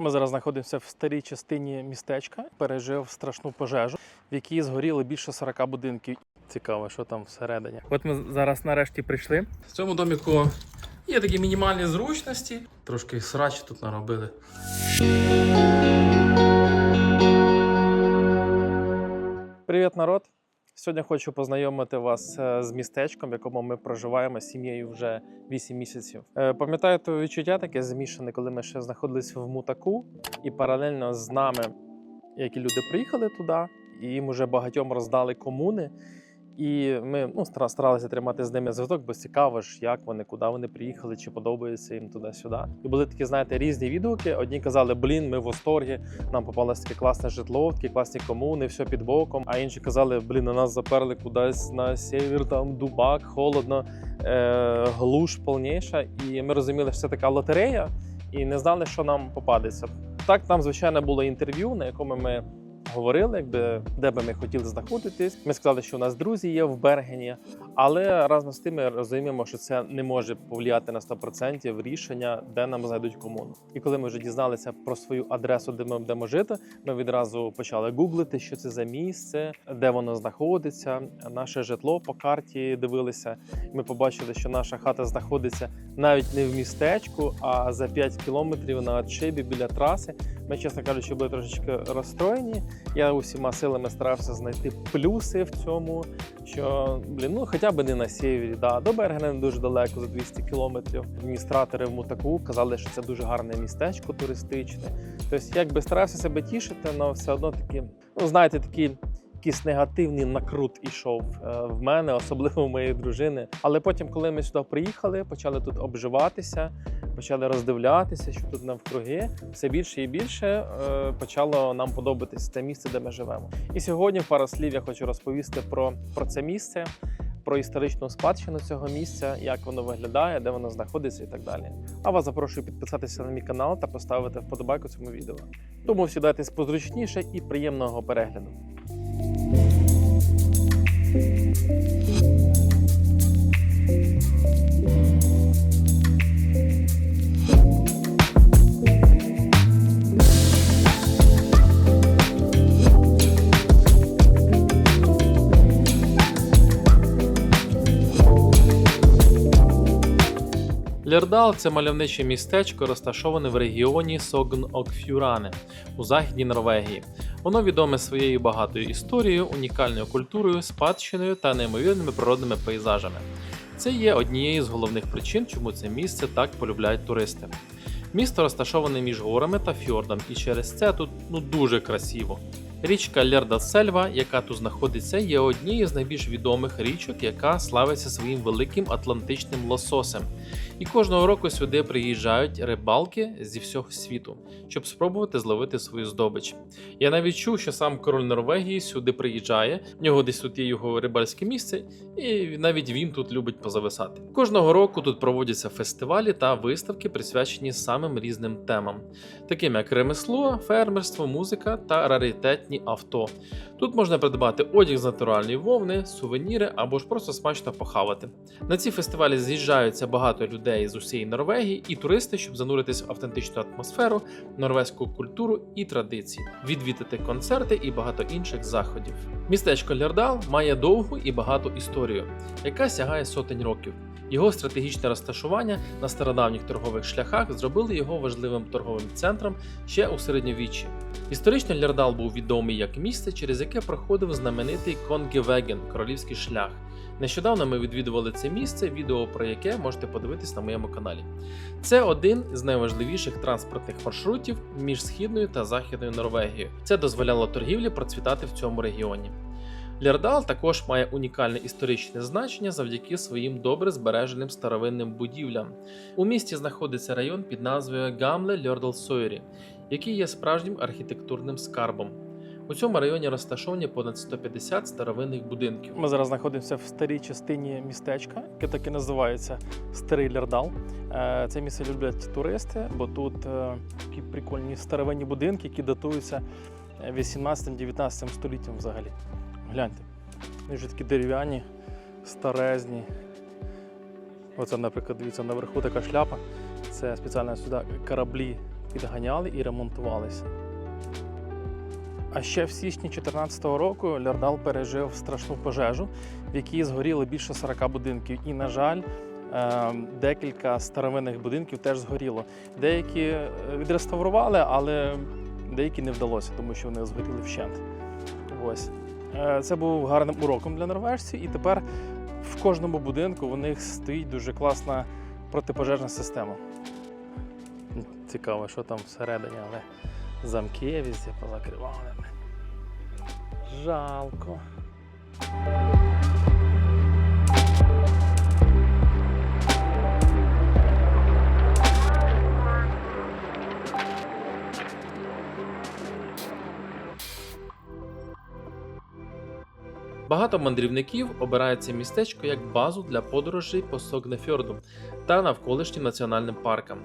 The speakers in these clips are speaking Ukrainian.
Ми зараз знаходимося в старій частині містечка. Пережив страшну пожежу, в якій згоріло більше 40 будинків. Цікаво, що там всередині. От ми зараз нарешті прийшли. В цьому доміку є такі мінімальні зручності. Трошки срачі тут наробили. Привіт, народ! Сьогодні хочу познайомити вас е, з містечком, в якому ми проживаємо з сім'єю вже 8 місяців. Е, Пам'ятаєте відчуття таке змішане, коли ми ще знаходилися в мутаку, і паралельно з нами, які люди приїхали туди, і їм уже багатьом роздали комуни. І ми ну, стара- старалися тримати з ними зв'язок, бо цікаво ж, як вони, куди вони приїхали, чи подобається їм туди-сюди. І були такі, знаєте, різні відгуки. Одні казали, блін, ми в восторгі, нам попалось таке класне житло, такі класні комуни, все під боком. А інші казали, блін, на нас заперли кудись на север, там дубак, холодно, е, глуш повніша. І ми розуміли, що це така лотерея, і не знали, що нам попадеться. Так, там, звичайно, було інтерв'ю, на якому ми говорили, якби де би ми хотіли знаходитись. Ми сказали, що у нас друзі є в Бергені, але разом з тим ми розуміємо, що це не може повлияти на 100% рішення, де нам знайдуть комуну. І коли ми вже дізналися про свою адресу, де ми будемо жити, ми відразу почали гуглити, що це за місце, де воно знаходиться. Наше житло по карті дивилися. Ми побачили, що наша хата знаходиться навіть не в містечку, а за 5 кілометрів на отшибі біля траси. Ми, чесно кажучи, були трошечки розстроєні. Я усіма силами старався знайти плюси в цьому, що блін, ну хоча б не на сєвєрі. Да. До Бергена не дуже далеко, за 200 кілометрів. Адміністратори в Мутаку казали, що це дуже гарне містечко туристичне. Тобто, якби старався себе тішити, але все одно такі, ну знаєте, такі. Якийсь негативний накрут ішов е, в мене, особливо в моєї дружини. Але потім, коли ми сюди приїхали, почали тут обживатися, почали роздивлятися, що тут навкруги, все більше і більше е, почало нам подобатись те місце, де ми живемо. І сьогодні в пару слів я хочу розповісти про, про це місце, про історичну спадщину цього місця, як воно виглядає, де воно знаходиться і так далі. А вас запрошую підписатися на мій канал та поставити вподобайку цьому відео. Тому сідайтесь позручніше і приємного перегляду. thank you Лєрдал це мальовниче містечко, розташоване в регіоні Согн-Окфюране у західній Норвегії. Воно відоме своєю багатою історією, унікальною культурою, спадщиною та неймовірними природними пейзажами. Це є однією з головних причин, чому це місце так полюбляють туристи. Місто розташоване між горами та фьордом, і через це тут ну дуже красиво. Річка Лердасельва, яка тут знаходиться, є однією з найбільш відомих річок, яка славиться своїм великим атлантичним лососем. І кожного року сюди приїжджають рибалки зі всього світу, щоб спробувати зловити свою здобич. Я навіть чув, що сам король Норвегії сюди приїжджає, в нього десь тут є його рибальське місце, і навіть він тут любить позависати. Кожного року тут проводяться фестивалі та виставки, присвячені самим різним темам, таким як ремесло, фермерство, музика та раритетні авто. Тут можна придбати одяг з натуральної вовни, сувеніри або ж просто смачно похавати. На ці фестивалі з'їжджаються багато людей з усієї Норвегії і туристи, щоб зануритись в автентичну атмосферу, норвезьку культуру і традиції, відвідати концерти і багато інших заходів. Містечко Лярдал має довгу і багату історію, яка сягає сотень років. Його стратегічне розташування на стародавніх торгових шляхах зробили його важливим торговим центром ще у середньовіччі. Історично Лярдал був відомий як місце, через яке проходив знаменитий Конгевеген королівський шлях. Нещодавно ми відвідували це місце, відео про яке можете подивитись на моєму каналі. Це один з найважливіших транспортних маршрутів між східною та західною Норвегією. Це дозволяло торгівлі процвітати в цьому регіоні. Лярдал також має унікальне історичне значення завдяки своїм добре збереженим старовинним будівлям. У місті знаходиться район під назвою Гамле Льордалсойрі, який є справжнім архітектурним скарбом. У цьому районі розташовані понад 150 старовинних будинків. Ми зараз знаходимося в старій частині містечка, яке так і називається Старий Лярдал. Е, Це місце люблять туристи, бо тут е, такі прикольні старовинні будинки, які датуються 18-19 століттям взагалі. Гляньте, вони вже такі дерев'яні, старезні. Оце, наприклад, дивіться, наверху така шляпа. Це спеціально сюди кораблі підганяли і ремонтувалися. А ще в січні 2014 року Льордал пережив страшну пожежу, в якій згоріло більше 40 будинків. І, на жаль, е, декілька старовинних будинків теж згоріло. Деякі е, відреставрували, але деякі не вдалося, тому що вони згоріли вщент. Ось. Е, Це був гарним уроком для норвежців, і тепер в кожному будинку у них стоїть дуже класна протипожежна система. Цікаво, що там всередині, але замки везде позакривали. Жалко. Багато мандрівників обирають це містечко як базу для подорожей по Согнефьорду та навколишнім національним паркам.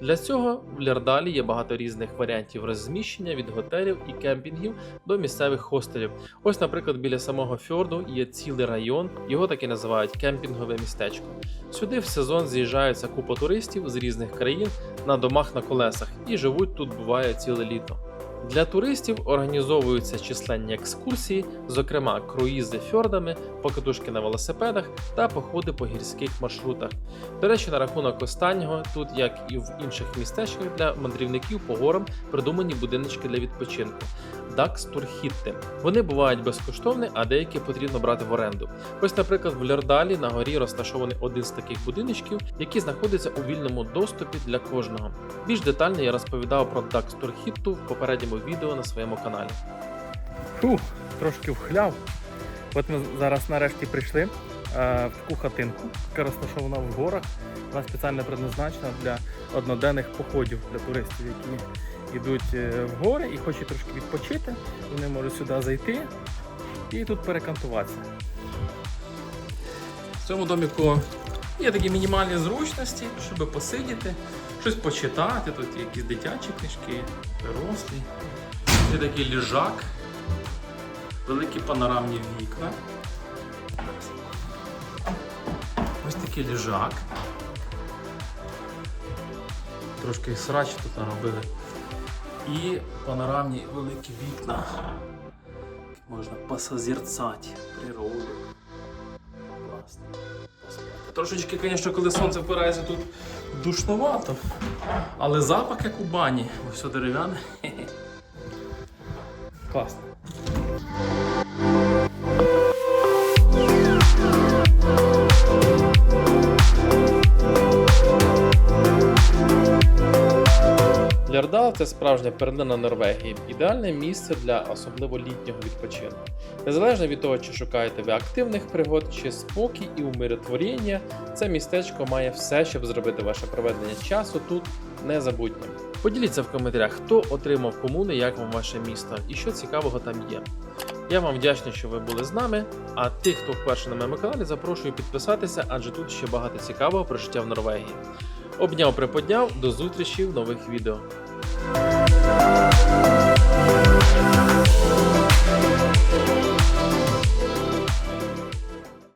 Для цього в Лярдалі є багато різних варіантів розміщення від готелів і кемпінгів до місцевих хостелів. Ось, наприклад, біля самого фьорду є цілий район, його так і називають кемпінгове містечко. Сюди в сезон з'їжджаються купа туристів з різних країн на домах на колесах і живуть тут буває ціле літо. Для туристів організовуються численні екскурсії, зокрема круїзи фьордами, покатушки на велосипедах та походи по гірських маршрутах. До речі, на рахунок останнього, тут, як і в інших містечках для мандрівників по горам, придумані будиночки для відпочинку. Дакстурхітти. Вони бувають безкоштовні, а деякі потрібно брати в оренду. Ось, наприклад, в Льордалі на горі розташований один з таких будиночків, який знаходиться у вільному доступі для кожного. Більш детально я розповідав про Дакстурхітту в попередньому відео на своєму каналі. Фу, трошки вхляв. От ми зараз нарешті прийшли в таку хатинку, яка розташована в горах. Вона спеціально предназначена для одноденних походів для туристів, які йдуть е, в гори і хочуть трошки відпочити. Вони можуть сюди зайти і тут перекантуватися. В цьому доміку є такі мінімальні зручності, щоб посидіти, щось почитати. Тут якісь дитячі книжки, дорослі. Є такий ліжак, великі панорамні вікна. Ось ліжак. Трошки срач тут наробили. І панорамні великі вікна. Можна посозерцати природу. Класно. Трошечки, звісно, коли сонце впирається тут душновато. Але запах як у бані. Ось все дерев'яне. Класно. Це справжня перлина Норвегії, ідеальне місце для особливо літнього відпочинку. Незалежно від того, чи шукаєте ви активних пригод, чи спокій і умиротворення, це містечко має все, щоб зробити ваше проведення часу тут незабутнім. Поділіться в коментарях, хто отримав комуни, як вам ваше місто і що цікавого там є. Я вам вдячний, що ви були з нами. А тих, хто вперше на моєму каналі, запрошую підписатися, адже тут ще багато цікавого про життя в Норвегії. Обняв приподняв, до зустрічі в нових відео. Música